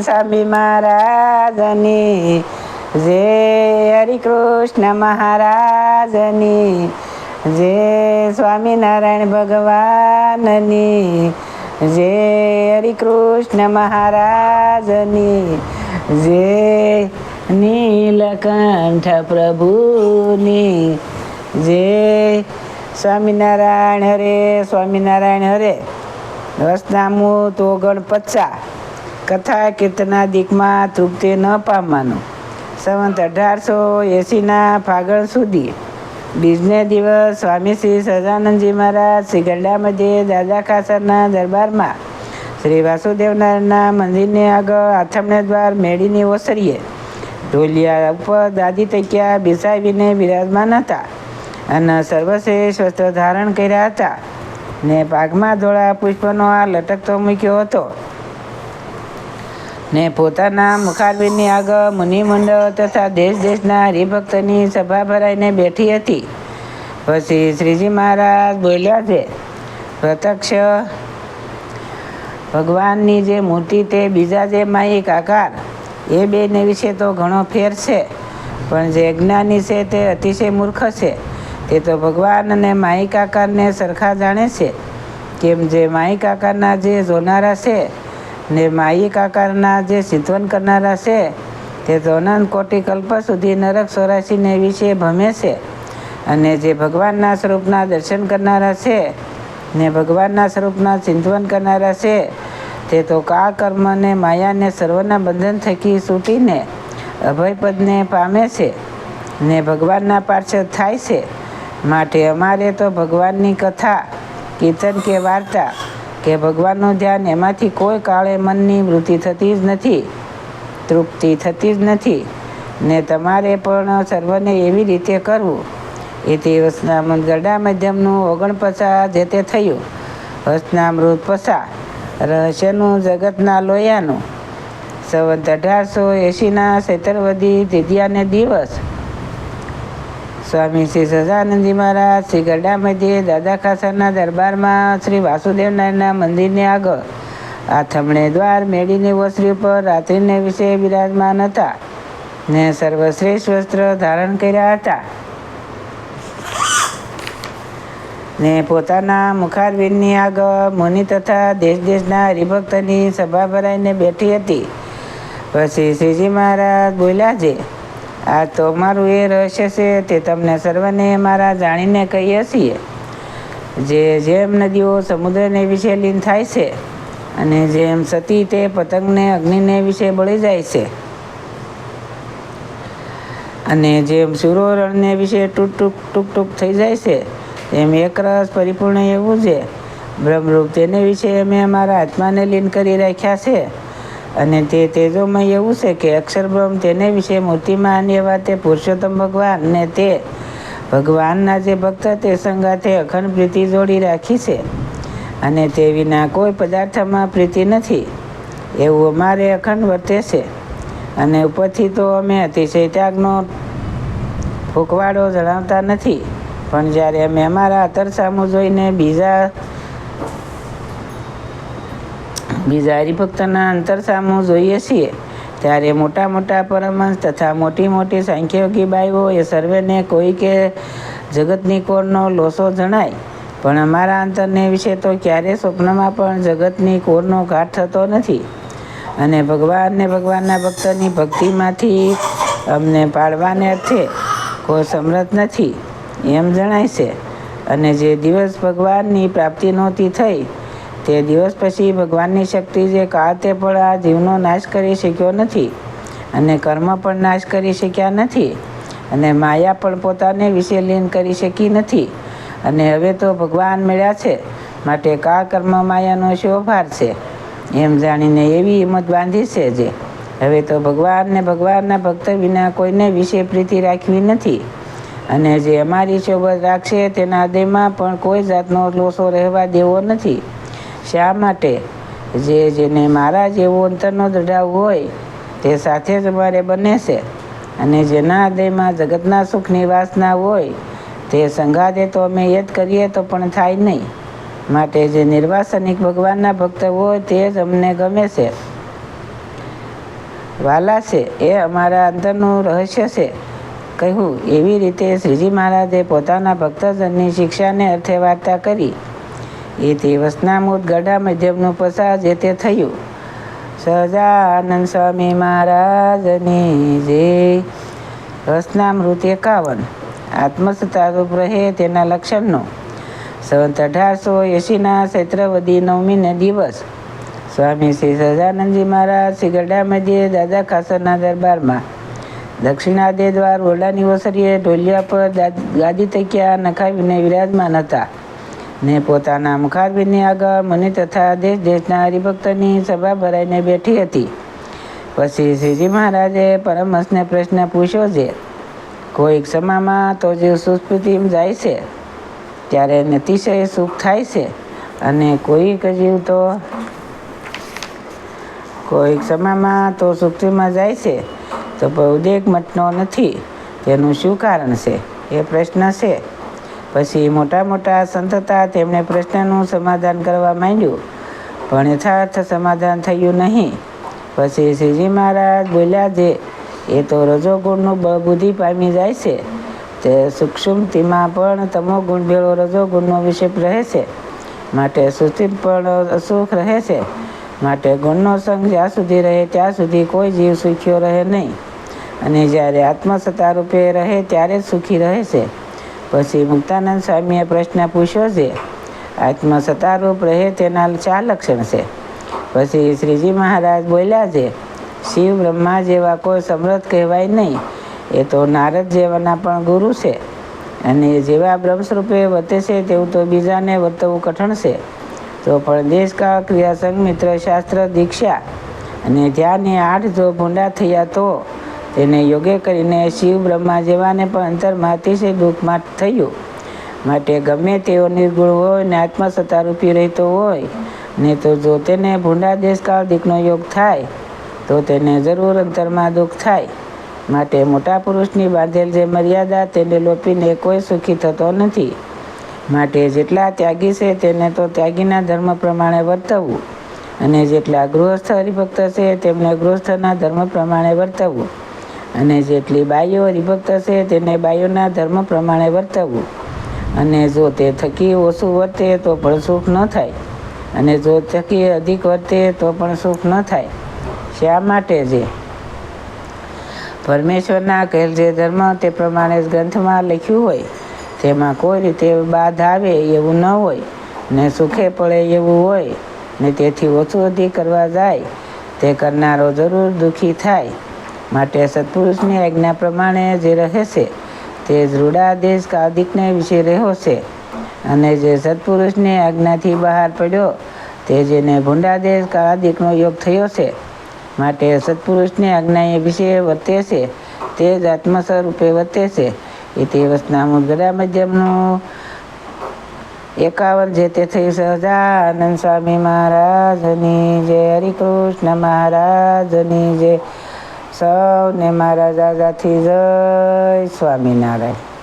સ્વામી મહારાજની. જય હરિકૃષ્ણ મહારાજની. જય સ્વામિનારાયણ ભગવાનની. જય હરિકૃષ્ણ મહારાજની. જય નીલકંઠ પ્રભુની. જય સ્વામિનારાયણ હરે સ્વામિનારાયણ હરે. વસનામું તો ગણપચ્ચા કથા કીર્તના દીકમાં તૃપ્તિ ન પામવાનું. સંવંત અઢારસો એંસીના ફાગણ સુધી બીજને દિવસ સ્વામી શ્રી સહજાનંદજી મહારાજ શ્રી ગરડા દાદા ખાસરના દરબારમાં શ્રી વાસુદેવનારાયણના મંદિરની આગળ આથમણે દ્વાર મેળીની ઓસરીએ. ઢોલિયા ઉપર દાદી તૈક્યા બેસાવીને બિરાજમાન હતા અને સર્વશ્રેષ્ઠ વસ્ત્ર ધારણ કર્યા હતા ને પાઘમાં ધોળા પુષ્પનો આ લટકતો મૂક્યો હતો. ને પોતાના મુખારબીની આગળ મુનિમંડળ તથા દેશ દેશના હરિભક્તની સભા ભરાઈને બેઠી હતી. પછી શ્રીજી મહારાજ બોલ્યા છે, પ્રત્યક્ષ, ભગવાનની જે મૂર્તિ તે બીજા જે માહિક આકાર, એ બેને વિશે તો ઘણો ફેર છે, પણ જે જ્ઞાની છે તે અતિશય મૂર્ખ છે. તે તો ભગવાન અને માહિક આકારને સરખા જાણે છે. કેમ જે માહિક આકારના જે જોનારા છે ને માયિક આકારના જે ચિંતવન કરનારા છે, તે તો અનંત કોટી કલ્પ સુધી નરક સોરાશીને વિશે ભમે છે. અને જે ભગવાનના સ્વરૂપના દર્શન કરનારા છે ને ભગવાનના સ્વરૂપના ચિંતવન કરનારા છે, તે તો કા કર્મને માયાને સર્વના બંધન થકી છૂટીને અભયપદને પામે છે ને ભગવાનના પાર્ષદ થાય છે. માટે અમારે તો ભગવાનની કથા, કીર્તન કે વાર્તા કે ભગવાનનું ધ્યાન એમાંથી કોઈ કાળે મનની વૃત્તિ થતી જ નથી, તૃપ્તિ થતી જ નથી. ને તમારે પણ સર્વને એવી રીતે કરવું. એ તે વસનામૃત ગરડા મધ્યમનું ઓગણપચાસ જે તે થયું. વસનામૃત પસા, રહસ્યનું જગતના લોયાનું. સંવત અઢારસો એંશીના સૈતરવદી દિદ્યાને દિવસ સ્વામી શ્રી સહજાનંદજી મહારાજ, શ્રી ગરડા મધ્યે દાદા ખાસરના દરબારમાં શ્રી વાસુદેવ નારાયણના મંદિરને આગળ. આથમણે દ્વાર મેળીની વસ્ત્રી ઉપર રાત્રિને વિશે બિરાજમાન હતા ને સર્વશ્રેષ્ઠ વસ્ત્ર ધારણ કર્યા હતા. ને પોતાના મુખારવીરની આગળ મુનિ તથા દેશ દેશના હરિભક્તની સભા ભરાઈને બેઠી હતી. પછી શ્રીજી મહારાજ બોલ્યા છે આ તો મારું એ રહસ્ય છે તે તમને સર્વને મારા જાણીને કહીએ છીએ. જે જેમ નદીઓ સમુદ્રને વિશે લીન થાય છે અને જેમ સતી તે પતંગને અગ્નિને વિશે બળી જાય છે. અને જેમ સૂરો રણને વિશે ટૂંક ટૂક ટૂક ટૂંક થઈ જાય છે, એમ એકરસ પરિપૂર્ણ એવું છે. બ્રહ્મરૂપ તેને વિશે અમે અમારા આત્માને લીન કરી રાખ્યા છે. અને તે તેજોમય એવું છે કે અક્ષરબ્રહ્મ તેને વિશે મૂર્તિમાં અન્ય વાતે પુરુષોત્તમ ભગવાન ને તે ભગવાનના જે ભક્ત તે સંગાથે અખંડ પ્રીતિ જોડી રાખી છે. અને તે વિના કોઈ પદાર્થમાં પ્રીતિ નથી. એવું અમારે અખંડ વર્તે છે. અને ઉપરથી તો અમે અતિશય ત્યાગનો ફૂંકવાડો જણાવતા નથી. પણ જ્યારે અમે અમારા અતર સામું જોઈને બીજા બીજા હરિભક્તના અંતર સામું જોઈએ છીએ. ત્યારે મોટા મોટા પરમહંસ તથા મોટી મોટી સાંખ્યોગી બાઈઓ એ સર્વેને કોઈ કે જગતની કોરનો લોસો જણાય. પણ અમારા અંતરને વિશે તો ક્યારે સ્વપ્નમાં પણ જગતની કોરનો ઘાટ થતો નથી. અને ભગવાનને ભગવાનના ભક્તની ભક્તિમાંથી અમને પાડવાને અર્થે કોઈ સમર્થ નથી, એમ જણાય છે. અને જે દિવસ ભગવાનની પ્રાપ્તિ નહોતી થઈ તે દિવસ પછી ભગવાનની શક્તિ જે કાતે પણ આ જીવનો નાશ કરી શક્યો નથી અને કર્મ પણ નાશ કરી શક્યા નથી અને માયા પણ પોતાને વિશે લીન કરી શકી નથી. અને હવે તો ભગવાન મળ્યા છે, માટે કા કર્મ માયાનો શોભાર છે? એમ જાણીને એવી હિંમત બાંધી છે જે. હવે તો ભગવાન ને ભગવાનના ભક્ત વિના કોઈને વિશે પ્રીતિ રાખવી નથી. અને જે અમારી શોભત રાખશે તેના હૃદયમાં પણ કોઈ જાતનો લોસો રહેવા દેવો નથી. શા માટે? જે જેને મારા જેવો અંતરનો દૃઢાવ હોય, તે સાથે જ અમારે બને છે. અને જેના હૃદયમાં જગતના સુખની વાસના હોય, તે સંઘાતે તો અમે યદ કરીએ તો પણ થાય નહીં. માટે જે નિર્વાસનિક ભગવાનના ભક્ત હોય, તે જ અમને ગમે છે. વાલા છે, એ અમારા અંતરનું રહસ્ય છે. કહ્યું, એવી રીતે શ્રીજી મહારાજે પોતાના ભક્તજનની શિક્ષાને અર્થે વાર્તા કરી. એ તે વસનામૂત ગઢા મધ્યમનું પસાર જે તે થયું. સહજાનંદ સ્વામી મહારાજની જે રસનામૃત એકાવન આત્મસત્તારૂપ રહે તેના લક્ષણનો. સંત અઢારસો એંશીના ચૈત્રવદી નવમીને દિવસ. સ્વામી શ્રી સહજાનંદજી મહારાજ શ્રી ગઢા મધ્યે દાદા ખાસરના દરબારમાં. દક્ષિણાદે દ્વાર ઓરડાની ઓસરીએ ઢોલિયા પર ગાદી તકિયા નખાવીને વિરાજમાન હતા. ને પોતાના મુખારબીની આગળ મુનિ તથા દેશ દેશના હરિભક્તની સભા ભરાઈને બેઠી હતી. પછી શ્રીજી મહારાજે પરમહંસને પ્રશ્ન પૂછ્યો છે, કોઈક ક્ષમામાં તો જીવ સુસ્પૃતિમાં જાય છે, ત્યારે નતિશય સુખ થાય છે અને કોઈક જીવ તો કોઈક ક્ષમામાં તો સુક્તિમાં જાય છે, તો ઉદેક મટનો નથી. તેનું શું કારણ છે? એ પ્રશ્ન છે. પછી મોટા મોટા સંત હતા તેમણે પ્રશ્નનું સમાધાન કરવા માંડ્યું. પણ યથાર્થ સમાધાન થયું નહીં. પછી શ્રીજી મહારાજ બોલ્યા જે, એ તો રજોગુણનું બુદ્ધિ પામી જાય છે. તે સૂક્ષ્મતિમાં પણ તમો ગુણ ભેળો રજોગુણનો વિષય રહે છે. માટે સુસ્થિત પણ અસુખ રહે છે. માટે ગુણનો સંગ જ્યાં સુધી રહે ત્યાં સુધી કોઈ જીવ સુખ્યો રહે નહીં. અને જ્યારે આત્મસત્તા રૂપે રહે ત્યારે જ સુખી રહે છે. પછી મુક્તાનંદ સ્વામીએ પ્રશ્ન પૂછ્યો છે આત્મા સત્તારૂપ રહે તેના ચાર લક્ષણ છે? પછી શ્રીજી મહારાજ બોલ્યા છે, શિવ બ્રહ્મા જેવા કોઈ સમૃદ્ધ કહેવાય નહીં, એ તો નારદ જેવાના પણ ગુરુ છે. અને જેવા બ્રહ્મ સ્વરૂપે વર્તે છે, તેવું તો બીજાને વર્તવું કઠણ છે. તો પણ દેશકાળ ક્રિયાસંગ મિત્ર શાસ્ત્ર દીક્ષા. અને ધ્યાન આઠ જો ભૂંડા થયા તો તેને યોગે કરીને શિવ બ્રહ્મા જેવાને પણ અંતરમાં અતિશય દુઃખમાં થયું. માટે ગમે તેઓ નિર્ગુણ હોય ને આત્મસત્તારૂપી રહેતો હોય ને તો જો તેને ભૂંડા દેશકાળ દીકનો યોગ થાય, તો તેને જરૂર અંતરમાં દુઃખ થાય. માટે મોટા પુરુષની બાંધેલ જે મર્યાદા તેને લોપીને કોઈ સુખી થતો નથી. માટે જેટલા ત્યાગી છે તેને તો ત્યાગીના ધર્મ પ્રમાણે વર્તવવું અને જેટલા ગૃહસ્થ હરિભક્ત છે તેમને ગૃહસ્થના ધર્મ પ્રમાણે વર્તવવું અને જેટલી બાઈઓ હરિભક્ત હશે તેને બાઈઓના ધર્મ પ્રમાણે વર્તવવું અને જો તે થકી ઓછું વર્તે, તો પણ સુખ ન થાય. અને જો થકી અધિક વર્તે, તો પણ સુખ ન થાય. શા માટે જે? પરમેશ્વરના કહેલ જે ધર્મ, તે પ્રમાણે ગ્રંથમાં લખ્યું હોય. તેમાં કોઈ રીતે બાધ આવે એવું ન હોય, ને સુખે પડે એવું હોય, ને તેથી ઓછું અધિક કરવા જાય. તે કરનારો જરૂર દુઃખી થાય. માટે સત્પુરુષની આજ્ઞા પ્રમાણે જે રહે છે તે જ રૂડાદેશ કાદિકને વિશે રહ્યો છે. અને જે સત્પુરુષની આજ્ઞાથી બહાર પડ્યો તે જેને ભૂંડાદેશ કાદિકનો યોગ થયો છે. માટે સત્પુરુષની આજ્ઞા એ વિશે વર્તે છે. તે જ આત્મ સ્વરૂપે વર્તે છે. એ તે વસનામું મુદ્રા મધ્યમનું એકાવન જે તે થઈ સહજાનંદ સ્વામી મહારાજની જય. હરિકૃષ્ણ મહારાજની જય. સૌને મારા દાદાથી જય સ્વામિનારાયણ.